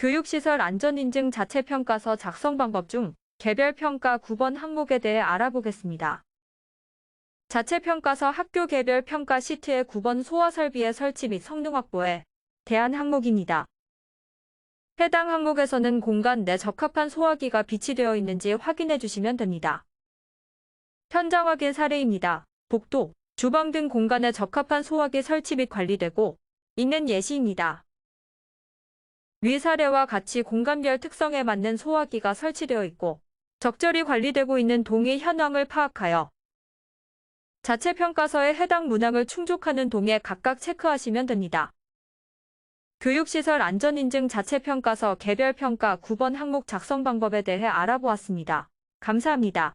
교육시설 안전인증 자체평가서 작성 방법 중 개별평가 9번 항목에 대해 알아보겠습니다. 자체평가서 학교 개별 평가 시트의 9번 소화 설비의 설치 및 성능 확보에 대한 항목입니다. 해당 항목에서는 공간 내 적합한 소화기가 비치되어 있는지 확인해 주시면 됩니다. 현장 확인 사례입니다. 복도, 주방 등 공간에 적합한 소화기 설치 및 관리되고 있는 예시입니다. 위 사례와 같이 공간별 특성에 맞는 소화기가 설치되어 있고 적절히 관리되고 있는 동의 현황을 파악하여 자체 평가서에 해당 문항을 충족하는 동에 각각 체크하시면 됩니다. 교육시설 안전인증 자체평가서 개별평가 9번 항목 작성 방법에 대해 알아보았습니다. 감사합니다.